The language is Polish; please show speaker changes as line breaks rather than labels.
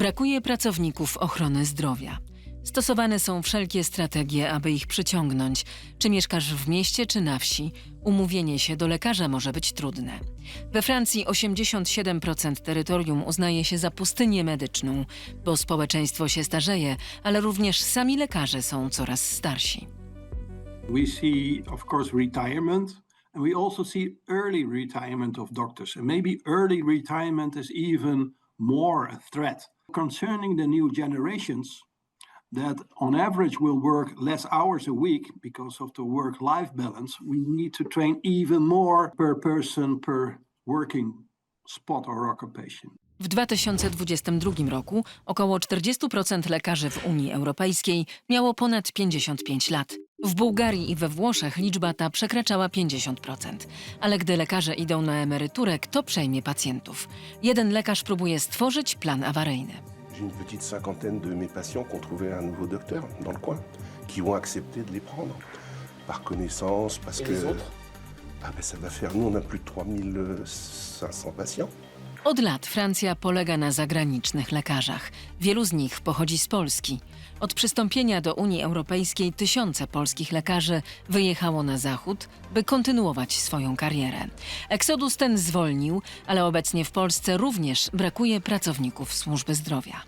Brakuje pracowników ochrony zdrowia. Stosowane są wszelkie strategie, aby ich przyciągnąć. Czy mieszkasz w mieście czy na wsi, umówienie się do lekarza może być trudne. We Francji 87% terytorium uznaje się za pustynię medyczną, bo społeczeństwo się starzeje, ale również sami lekarze są coraz starsi.
We see, of course, retirement, and we also see early retirement of doctors. And maybe early retirement is even more a threat. Concerning the new generations, that on average will work less hours a week because of the work life balance, we need to train even more per person per working spot or occupation.
W 2022 roku około 40% lekarzy w Unii Europejskiej miało ponad 55 lat. W Bułgarii i we Włoszech liczba ta przekraczała 50%. Ale gdy lekarze idą na emeryturę, kto przejmie pacjentów? Jeden lekarz próbuje stworzyć plan awaryjny.
J'ai une petite cinquantaine de mes patients qui ont trouvé un nouveau docteur dans le coin, qui vont accepter de les prendre par connaissance, parce que ah ben ça va faire, nous on a plus de 3500 patients.
Od lat Francja polega na zagranicznych lekarzach. Wielu z nich pochodzi z Polski. Od przystąpienia do Unii Europejskiej tysiące polskich lekarzy wyjechało na zachód, by kontynuować swoją karierę. Eksodus ten zwolnił, ale obecnie w Polsce również brakuje pracowników służby zdrowia.